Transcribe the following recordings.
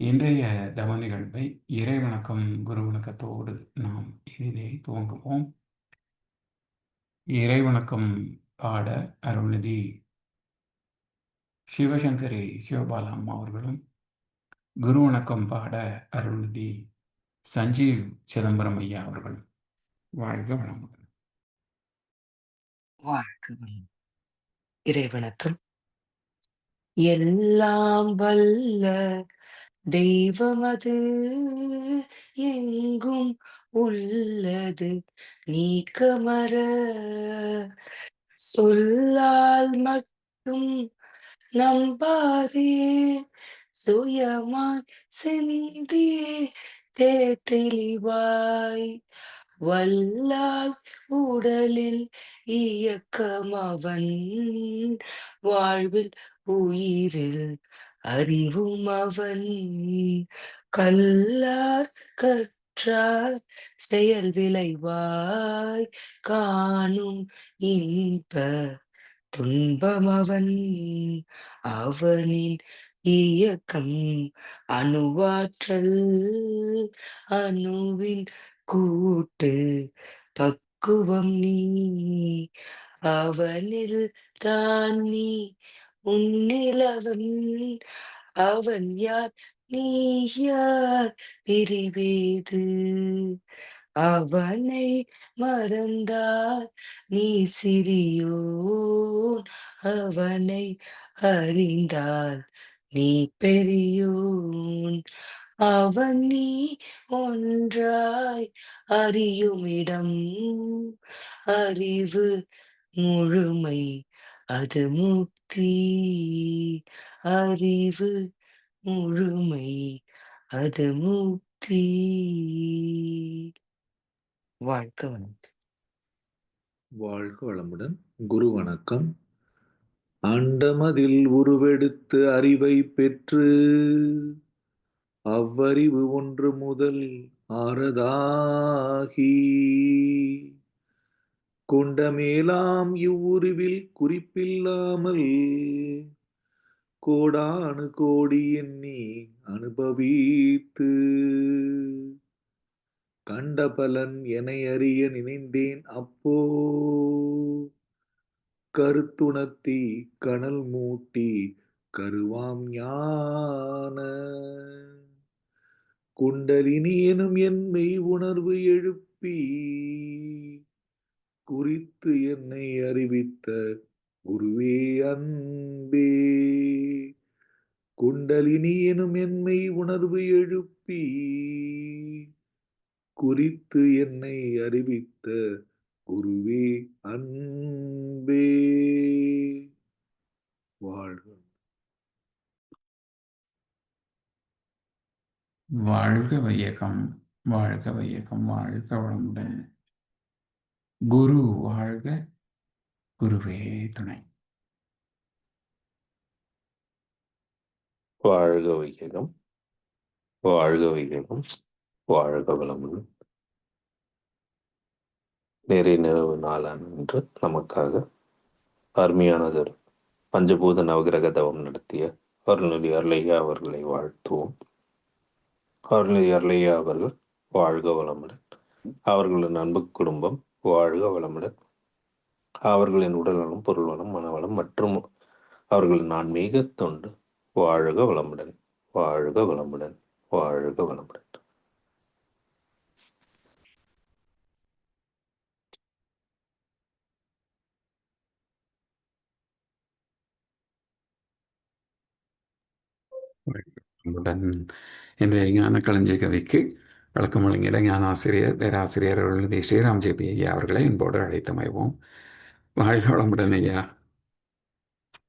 இன்றைய தவ நிகழ்வை இறைவணக்கம் குரு வணக்கத்தோடு நாம் இதிலே துவங்குவோம். இறைவணக்கம் பாட அருள்நிதி சிவசங்கரி சிவபாலாம் அவர்களும் குரு வணக்கம் பாட அருள்நிதி சஞ்சீவ் சிதம்பரம் ஐயா அவர்களும். வாழ்க வளமுடன். இறை வணக்கம் எல்லாம் வல்ல தெய்வமது எங்கும் உள்ளது. நீக்கமர சொல்லால் மட்டும் நம்பாதே. சுயமாய் சிந்தி தே தெளிவாய். வல்லாய் உடலில் இயக்கம் அவன் வாழ்வில் உயிரில் அறிவும் அவன் கல்லார் கற்றார் செயல் விளைவாய் காணும் இன்ப துன்பம் அவன் அவனின் இயக்கம் அணுவாற்றல் அணுவின் கூட்டு பக்குவம் நீ அவனில் தான் நீ உன்னிலவன் அவன் யார்? நீ யார்? பிரிவேது. அவனை மறந்தார். நீ சிறியோன். அவனை அறிந்தால் நீ பெரியோன். அவன் நீ ஒன்றாய் அறியுமிடம். அறிவு முழுமை அது முக்தி அறிவு முழுமை அது முக்தி வாழ்க வணக்கம் வாழ்க வளமுடன். குரு வணக்கம். அண்டமதில் உருவெடுத்து அறிவை பெற்று அவ்வறிவு ஒன்று முதல் ஆறதாகி கொண்டமேலாம் இவ்வுருவில் குறிப்பில்லாமல் கோடானு கோடி எண்ணி அனுபவித்து கண்ட பலன் என அறிய நினைந்தேன் அப்போ. கருத்துணர்த்தி கனல் மூட்டி கருவாம் ஞான. குண்டலினி எனும் என் மெய் உணர்வு எழுப்பி குறித்து என்னை அறிவித்த குருவே அன்பே. குண்டலினி எனும் என்மை உணர்வு எழுப்பி குறித்து என்னை அறிவித்த குருவே அன்பே. வாழ்க. வாழ்க வையகம் வாழ்க வையகம் வாழ்க வளமுடன். குரு வாழ்க குருவே துணை. வாழ்க வையகம் வாழ்க வையகம் வாழ்க வளமுடன். நிறைய நிலவு நாளானன்று நமக்காக அருமையானதொரு பஞ்சபூத நவகிரக தவம் நடத்திய அருள்நிலை அருளையா அவர்களை வாழ்த்துவோம். அருள்நிலை அருளையா அவர்கள் வாழ்க வளமுடன். அவர்களின் அன்பு குடும்பம் வாழ்க வளமுடன் அவர்களின் உடல்நலம் பொருள்வளம் மனவளம் மற்றும் அவர்களின் ஆன்மீக தொண்டு வாழ்க வளமுடன் வாழ்க வளமுடன் வாழ்க வளமுடன் இன்றைய ஞான கலைஞர் கவிக்கு வழக்கம் வழங்கிட ஞான ஆசிரியர் பேராசிரியர் அருள்நிதி ஸ்ரீராம் ஜேபி ஐயா அவர்களை என்போடு அழைத்தமைவோம் வாழ்க வளமுடன் ஐயா.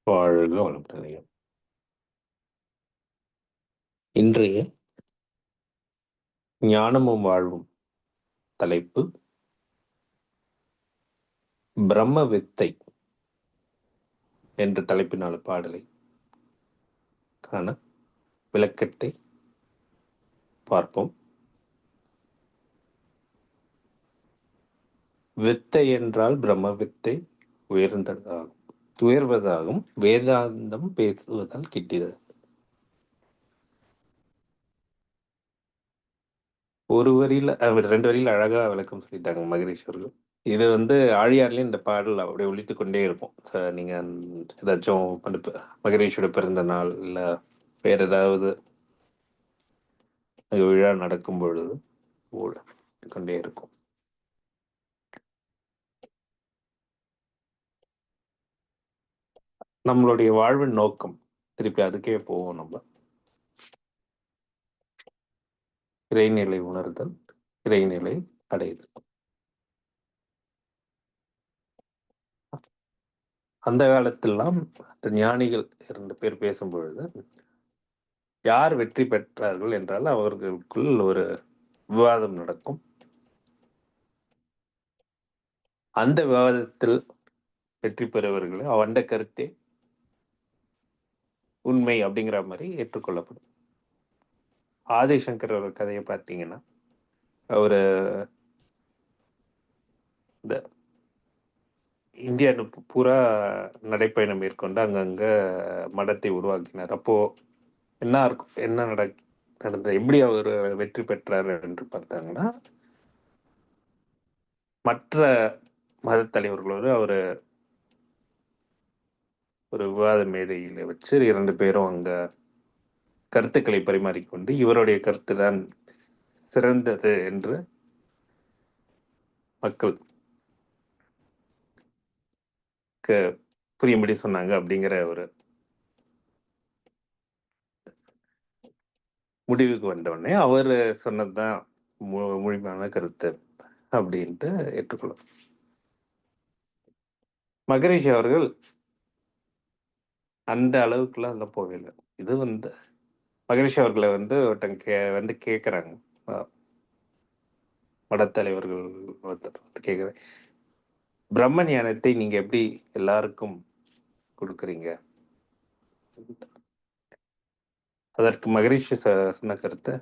வாழ்க வளமுடன் ஐயா. இன்றைய ஞானமும் வாழ்வும் தலைப்பு பிரம்ம வித்தை என்ற தலைப்பினால பாடலை காண விளக்கத்தை பார்ப்போம். வித்தை என்றால் பிரம்ம வித்தை உயர்ந்ததாகும். உயர்வதாகும் வேதாந்தம் பேசுவதால் கிட்டியது. ஒரு வரியில ரெண்டு வரியில் அழகாக விளக்கம் சொல்லிட்டாங்க மகரிஷ் அவர்கள். இது வந்து ஆழியார்லேயும் இந்த பாடல் அப்படியே ஒழித்து கொண்டே இருக்கும். ச- நீங்கள் ஏதாச்சும் அந்த பிறந்த நாள் இல்லை வேற ஏதாவது விழா நடக்கும் பொழுது கொண்டே இருக்கும். நம்மளுடைய வாழ்வின் நோக்கம். திருப்பி அதுக்கே போவோம் நம்ம. இறைநிலை உணர்தல் இறைநிலை அடையுதல் அந்த காலத்திலாம் ஞானிகள் இரண்டு பேர் பேசும் பொழுது யார் வெற்றி பெற்றார்கள் என்றால் அவர்களுக்குள் ஒரு விவாதம் நடக்கும். அந்த விவாதத்தில் வெற்றி பெறுவர்கள் அவண்ட கருத்தே உண்மை அப்படிங்கிற மாதிரி ஏற்றுக்கொள்ளப்படும். ஆதிசங்கர் ஒரு கதையை பார்த்தீங்கன்னா அவர் இந்த இந்தியா பூரா நடைப்பயணம் மேற்கொண்டு அங்கங்கே மடத்தை உருவாக்கினார். அப்போது என்ன இருக்கும் என்ன நட நடந்த எப்படி அவர் வெற்றி பெற்றார் என்று பார்த்தாங்கன்னா மற்ற மத தலைவர்களோடு அவர் ஒரு விவாத மேடையில் வச்சு இரண்டு பேரும் அங்க கருத்துக்களை பரிமாறிக்கொண்டு இவருடைய கருத்து தான் சிறந்தது என்று மக்கள் புரியும்படி சொன்னாங்க அப்படிங்கிற ஒரு முடிவுக்கு வந்த உடனே அவர் சொன்னதுதான் மு- முழுமையான கருத்து அப்படின்ட்டு ஏற்றுக்கொள்ளும். மகரிஷி அவர்கள் அந்த அளவுக்குலாம் அந்த போகல. இது வந்து மகரிஷி அவர்களை வந்து ஒருத்தங்க கே வந்து கேட்குறாங்க மடத்தலைவர்கள் ஒருத்தர் வந்து கேட்குறேன் பிரம்ம ஞானத்தை நீங்கள் எப்படி எல்லாருக்கும் கொடுக்குறீங்க? அதற்கு மகரிஷி ச- சொன்ன கருத்து?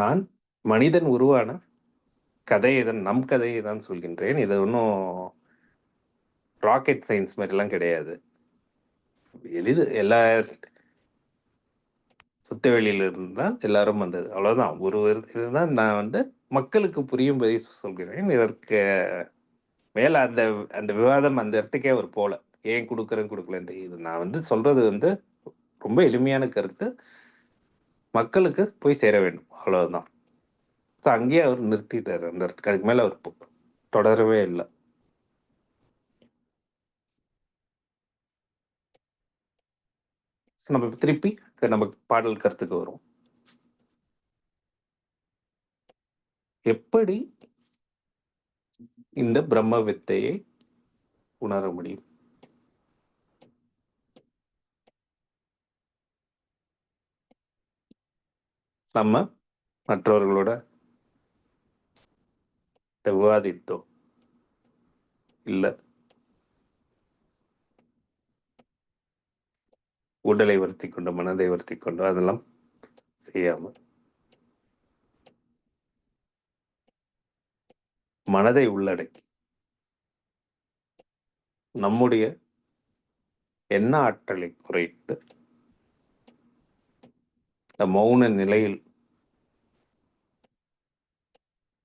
நான் மனிதன் உருவான கதையை தான் நம் கதையை தான் சொல்கின்றேன். இது ஒன்றும் ராக்கெட் சயின்ஸ் மாதிரிலாம் கிடையாது. எளிது எல்லா சுத்த வெளியில இருந்தால் எல்லாரும் வந்தது. அவ்வளோதான் ஒரு இருந்தால் நான் வந்து மக்களுக்கு புரியும்படி சொல்கிறேன். இதற்கு மேலே அந்த அந்த விவாதம் அந்த இடத்துக்கே அவர் போல. ஏன் கொடுக்குறேன் கொடுக்கலன்ட்டு இது நான் வந்து சொல்கிறது வந்து ரொம்ப எளிமையான கருத்து. மக்களுக்கு போய் சேர வேண்டும். அவ்வளோதான் ஸோ அங்கேயே அவர் நிறுத்திட்டார். அந்த இடத்துக்கு அதுக்கு மேலே அவர் தொடரவே இல்லை. நம்ம திருப்பி நம்ம பாடல் கருத்துக்கு வரும் எப்படி இந்த பிரம்ம வித்தையை உணர முடியும்? நம்ம மற்றவர்களோட விவாதித்தோ? இல்ல உடலை வருத்தி கொண்டு மனதை வருத்தி கொண்டு அதெல்லாம் செய்யாம. மனதை உள்ளடக்கி. நம்முடைய எண்ண ஆற்றலை குறைத்து இந்த மௌன நிலையில்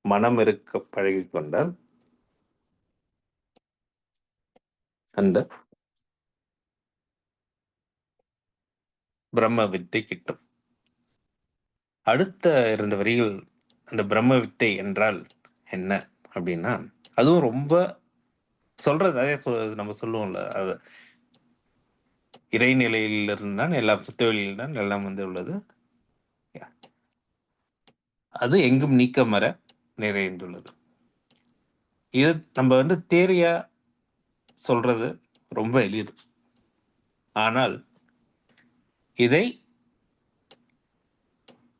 மனம் இருக்க பழகிக் கொண்டால் அந்த பிரம்ம வித்தை கிட்டும். அடுத்த இரண்டு வரிகள் அந்த பிரம்ம வித்தை என்றால் என்ன அப்படின்னா அதுவும் ரொம்ப சொல்றது அதே சொல் நம்ம சொல்லுவோம்ல அது இறைநிலையிலிருந்து தான் எல்லா புத்தவெளியில் தான் எல்லாம் வந்து உள்ளது. அது எங்கும் நீக்கமர நிறைந்துள்ளது. இது நம்ம வந்து தேரியா சொல்றது ரொம்ப எளிது. ஆனால் இதை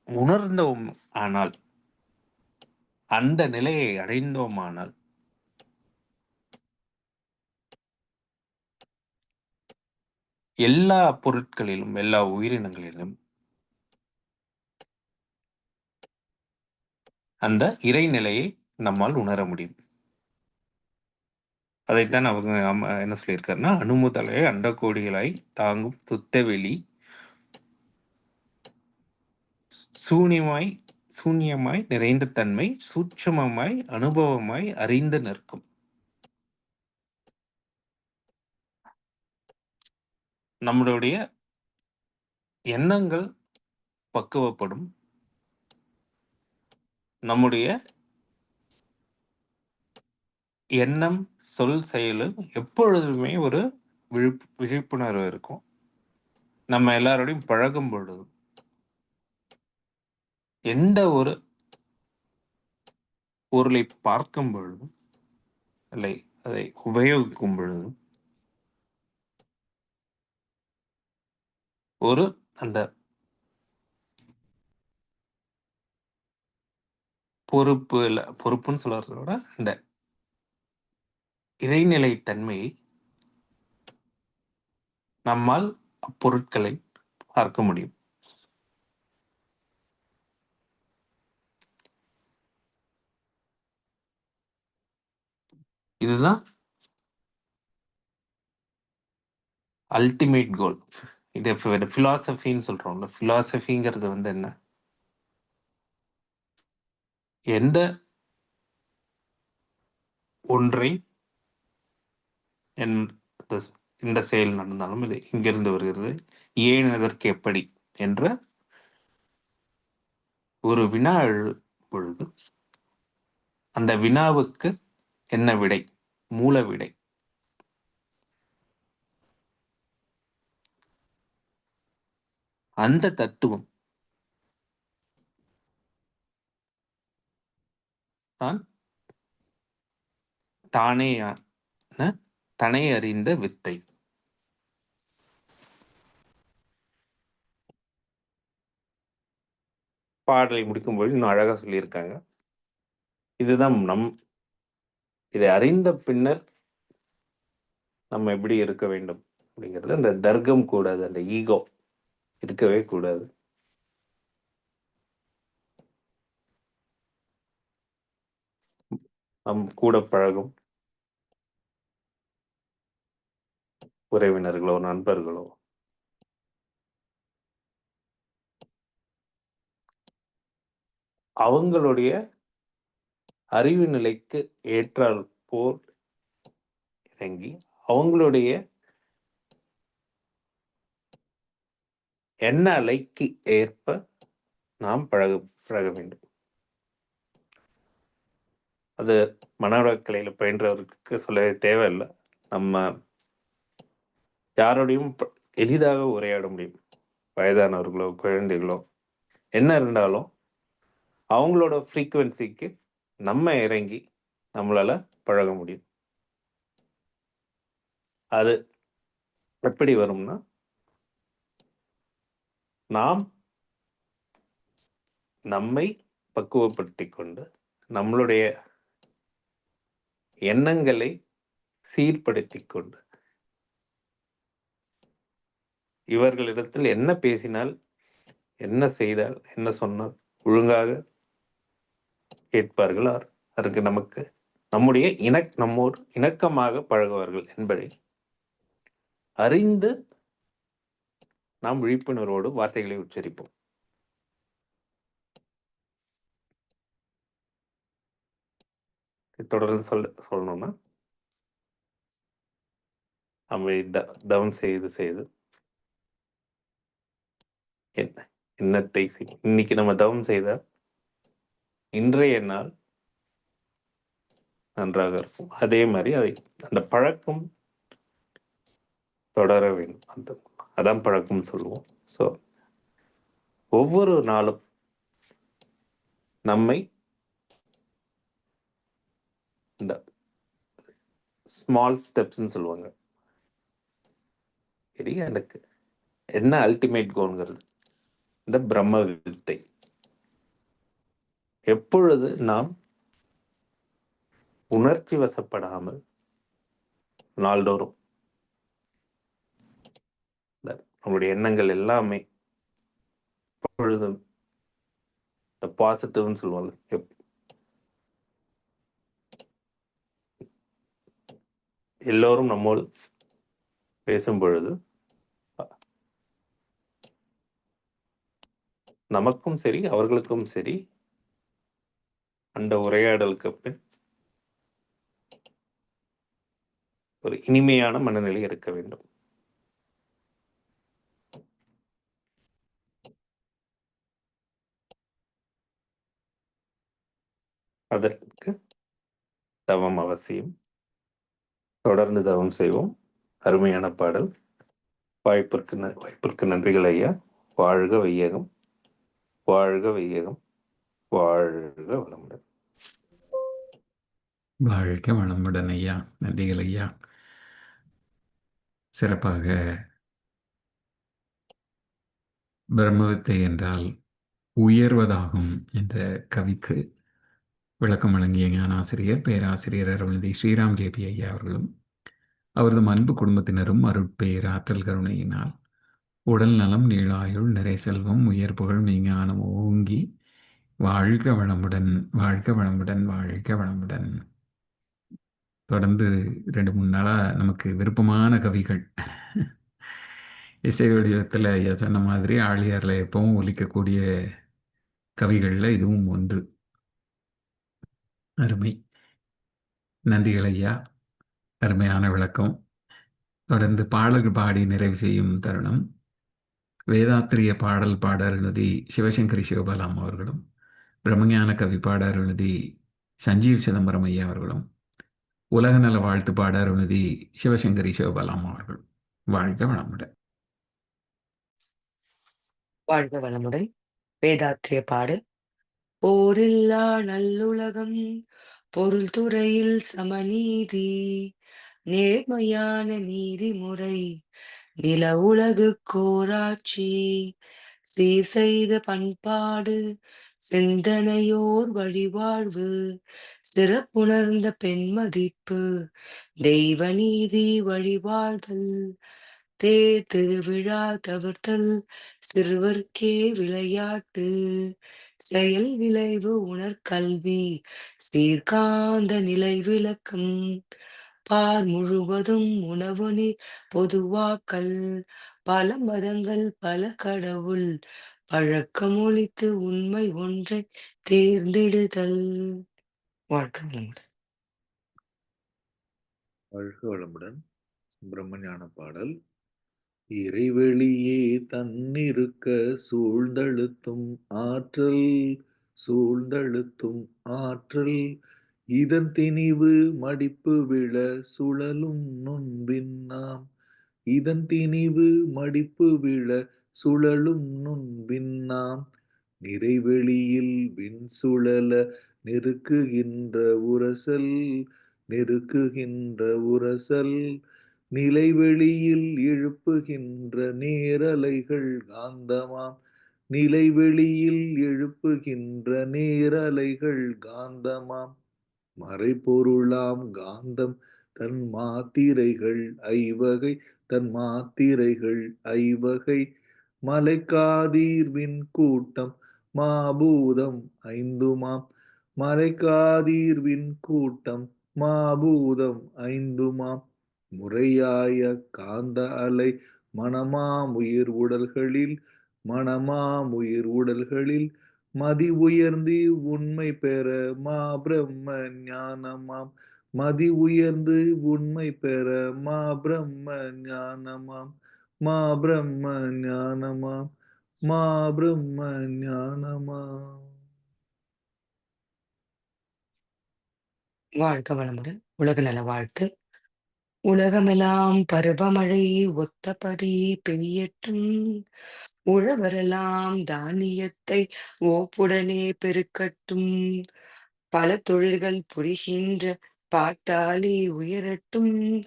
உணர்ந்தோம் ஆனால் அந்த நிலையை அடைந்தோமானால் எல்லா பொருட்களிலும் எல்லா உயிரினங்களிலும் அந்த இறைநிலையை நம்மால் உணர முடியும். அதைத்தான் அவங்க என்ன சொல்லியிருக்காருன்னா அணுமுதலை அண்டக்கோடிகளாய் தாங்கும் துத்தவெளி சூன்யமாய் சூன்யமாய் நிறைந்த தன்மை சூட்சமமாய் அனுபவமாய் அறிந்து நிற்கும். நம்மளுடைய எண்ணங்கள் பக்குவப்படும். நம்முடைய எண்ணம் சொல் செயலில் எப்பொழுதுமே ஒரு விழிப்பு விழிப்புணர்வு இருக்கும். நம்ம எல்லாரோடையும் பழகும் பொழுதும் எந்த ஒரு பொருளை பார்க்கும் பொழுதும் இல்லை அதை உபயோகிக்கும் பொழுதும் ஒரு அந்த பொறுப்பு இல்லை பொறுப்புன்னு சொல்றத விட இந்த இறைநிலை தன்மையை நம்மால் அப்பொருட்களை பார்க்க முடியும். இதுதான் அல்டிமேட் கோல் இது ஃபிலாசபின்னு சொல்றோம்ல. ஃபிலாசபிங்கிறது வந்து என்ன? எந்த ஒன்றை என்- இந்த- செயல் நடந்தாலும் இது இங்கிருந்து வருகிறது. ஏன் அதற்கு எப்படி? என்ற ஒரு வினா எழும் பொழுது அந்த வினாவுக்கு என்ன விடை? மூல விடை. அந்த தத்துவம் தான் தானேயான தனை அறிந்த வித்தை. பாடலை முடிக்கும்போது இன்னும் அழகாக சொல்லியிருக்காங்க. இதுதான் நம் இதை அறிந்த பின்னர் நம்ம எப்படி இருக்க வேண்டும் அப்படிங்கிறது அந்த தர்க்கம் கூடாது அந்த ஈகோ இருக்கவே கூடாது. நம் கூட பழகும் உறவினர்களோ நண்பர்களோ அவங்களுடைய அறிவு நிலைக்கு ஏற்றால் போல் இறங்கி அவங்களுடைய எண்ண அலைக்கு ஏற்ப நாம் பழக பழக வேண்டும். அது மனவளக்கலையில் பயின்றவருக்கு சொல்ல தேவையில்லை. நம்ம யாரோடையும் ப- எளிதாக உரையாட முடியும். வயதானவர்களோ குழந்தைகளோ என்ன இருந்தாலும் அவங்களோட ஃப்ரீக்குவென்சிக்கு நம்ம இறங்கி நம்மளால பழக முடியும். அது எப்படி வரும்னா நாம் நம்மை பக்குவப்படுத்தி கொண்டு நம்மளுடைய எண்ணங்களை சீர்படுத்தி கொண்டு இவர்களிடத்தில் என்ன பேசினால் என்ன செய்தால் என்ன சொன்னால் ஒழுங்காக கேட்பார்கள் ஆர் அதற்கு நமக்கு நம்முடைய இணக் நம்மோர் இணக்கமாக பழகுவார்கள் என்பதை அறிந்து நாம் விழிப்புணர்வோடு வார்த்தைகளை உச்சரிப்போம். தொடர்ந்து சொல்ல சொல்லணும்னா நம்ம த தவம் செய்து செய்து என்ன எண்ணத்தை இன்னைக்கு நம்ம தவம் செய்தால் இன்றைய நாள் நன்றாக இருக்கும். அதே மாதிரி அதை அந்த பழக்கம் தொடர வேண்டும். அந்த அதான் பழக்கம்னு சொல்லுவோம். ஸோ ஒவ்வொரு நாளும் நம்மை இந்த ஸ்மால் ஸ்டெப்ஸ்ன்னு சொல்லுவாங்க. சரி எனக்கு என்ன அல்டிமேட் கோல்ங்கிறது இந்த பிரம்ம வித்தை. எப்பொழுது நாம் உணர்ச்சி வசப்படாமல் நாள்தோறும் நம்மளுடைய எண்ணங்கள் எல்லாமே எப்பொழுதும் இந்த பாசிட்டிவ்னு சொல்லுவாங்க எப்- எல்லோரும் நம்மோடு பேசும் பொழுது நமக்கும் சரி அவர்களுக்கும் சரி அந்த உரையாடலுக்கு பின் ஒரு இனிமையான மனநிலை இருக்க வேண்டும். அதற்கு தவம் அவசியம். தொடர்ந்து தவம் செய்வோம். அருமையான பாடல். வாய்ப்பிற்கு வாய்ப்பிற்கு நன்றிகள் ஐயா. வாழ்க வையகம். வாழ்க வையகம். வாழ்க வளமுடன். வாழ்க வளமுடன் ஐயா நன்றிகள் ஐயா. சிறப்பாக பிரம்மவித்தை என்றால் உயர்வதாகும் என்ற கவிக்கு விளக்கம் வழங்கிய ஞானாசிரியர் பேராசிரியர் அருள்நிதி ஸ்ரீராம் ஜேபி ஐயா அவர்களும் அவரது அன்பு குடும்பத்தினரும் அருட்பேராற்றல் கருணையினால் உடல் நலம் நீளாயுள் நிறை செல்வம் உயர் புகழ் மெய்ஞானம் ஓங்கி வாழ்க வளமுடன் வாழ்க வளமுடன் வாழ்க வளமுடன். தொடர்ந்து ரெண்டு மூணு நாளாக நமக்கு விருப்பமான கவிகள். இசை வடிவத்தில் ஐயா சொன்ன மாதிரி ஆழியாரில் எப்பவும் ஒலிக்கக்கூடிய கவிகளில் இதுவும் ஒன்று. அருமை. நன்றிகள் ஐயா. அருமையான விளக்கம். தொடர்ந்து பாடல்கள் பாடி நிறைவு செய்யும் தருணம். வேதாத்திரிய பாடல் பாட அருள்நிதி சிவசங்கரி சிவபாலாம் அவர்களும் பிரம்மஞான கவி பாட அருள்நிதி சஞ்சீவ் சிதம்பரம் ஐயா அவர்களும் உலக நல வாழ்த்து பாட அருள்நிதி சிவசங்கரி சிவபாலாம் அவர்கள். வாழ்க வளமுடன். வாழ்க வளமுடன். வேதாத்திரிய பாடு. போரில்லா நல்லுலகம் பொருள் துறையில் சமநீதி நேர்மையான நீதிமுறை நில உலகு கோராட்சி சீர் செய்த பண்பாடு சிந்தனையோர் வழிவாழ்வு சிறப்புணர்ந்த பெண்மதிப்பு தெய்வ நீதி வழிவாழ்தல் தேர் திருவிழா தவிர்த்தல் சிறுவர்க்கே விளையாட்டு செயல் விளைவு உணர்கல்வி சீர்காந்த நிலை விளக்கம் பார் முழுவதும் உணவு நீர் பொதுவாக்கல் பல மதங்கள் பல கடவுள் பழக்கமொழித்து உண்மை ஒன்றை தேர்ந்தெடுதல் வாழ்க வளமுடன். வாழ்க வளமுடன் பிரம்மஞான பாடல். இறைவெளியே தன்னிருக்க சூழ்ந்தழுத்தும் ஆற்றல் சூழ்ந்தழுத்தும் ஆற்றல். இதன் திணிவு மடிப்பு விழ சுழலும் நுண்பின்னாம் இதன் திணிவு மடிப்பு விழ சுழலும் நுண்பின்னாம் நிறைவெளியில் விண்சுழல நெருக்குகின்ற உரசல் நெருக்குகின்ற உரசல் நிலைவெளியில் எழுப்புகின்ற நேரலைகள் காந்தமாம். நிலைவெளியில் எழுப்புகின்ற நேரலைகள் காந்தமாம். மறைபொருளாம் காந்தம் தன் மாத்திரைகள் ஐவகை தன் மாத்திரைகள் ஐவகை. மலைக்காதீர்வின் கூட்டம் மாபூதம் ஐந்துமாம். மறைக்காதீர்வின் கூட்டம் மாபூதம் ஐந்துமாம். முறையாய காந்த அலை மனமாமுயிர் உடல்களில் மனமாமுயிர் உடல்களில் மதி உயர்ந்து உண்மை பெற மா பிரம்ம ஞானமாம். மதி உயர்ந்து உண்மை பெற மா பிரம்ம ஞானமாம். மா பிரம்ம ஞானமாம். மா பிரம்ம ஞானமா வாழ்க வளமுடன். உலக நல வாழ்த்து. உலகமெல்லாம் பருவமழை ஒத்தபடி பெய்யட்டும். உழவரெல்லாம் தானியத்தை ஓப்புடனே பெருக்கட்டும். பல தொழில்கள் புரிகின்ற பாட்டாளி உயரட்டும்.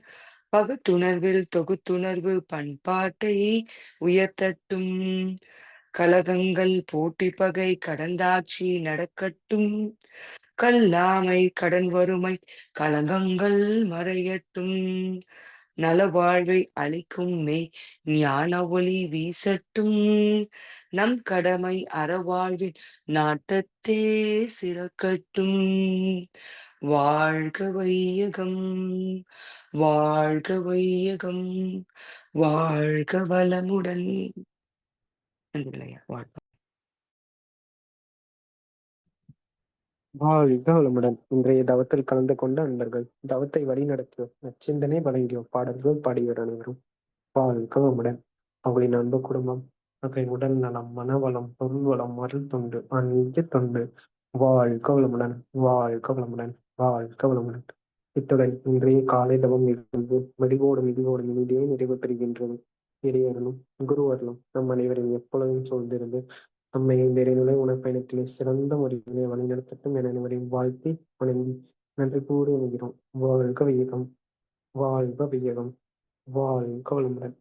பகுத்துணர்வில் தொகுத்துணர்வு பண்பாட்டை உயர்த்தட்டும். கலகங்கள் போட்டி பகை கடந்தாட்சி நடக்கட்டும். கல்லாமை கடன் வறுமை கலகங்கள் மறையட்டும். நலவாழ்வை அளிக்கும் மே ஞான ஒளி வீசட்டும். நம் கடமை அறவாழ்வின் நாட்டத்தே சிறக்கட்டும். வாழ்க வையகம் வாழ்க வையகம் வாழ்க வளமுடன். வாழ்க. வளமுடன். இன்றைய தவத்தில் கலந்து கொண்ட அன்பர்கள் தவத்தை வழிநடத்தியோர் நச்சிந்தனை வழங்கியோர் பாடல்கள் பாடியோர் அனைவரும் வாழ்க வளமுடன். அவர்களின் அன்பு குடும்பம் அவர்களின் உடல் நலம் மனவளம் பொருள் வளம் அருள் தொண்டு அன்பு தொண்டு. வாழ்க வளமுடன் வாழ்க வளமுடன். வாழ்க வளமுடன். இத்துடன் இன்றைய காலை தவம் நிகழ்வு மெடிவோடும் இடிவோடும் இனிதே நிறைவு பெறுகின்றது. இறையர்களும் குருவர்களும் நம் அனைவரையும் எப்பொழுதும் சூழ்ந்திருந்து நம்மை இந்த இறைநிலை உணர்ப்பயணத்திலே சிறந்த முறையிலே வழிநடத்தட்டும் என அனைவரையும் வாழ்த்தி வணங்கி நன்றி கூறி என்கிறோம் வாழ்க வையகம் வாழ்க வையகம் வாழ்க வளமுடன்.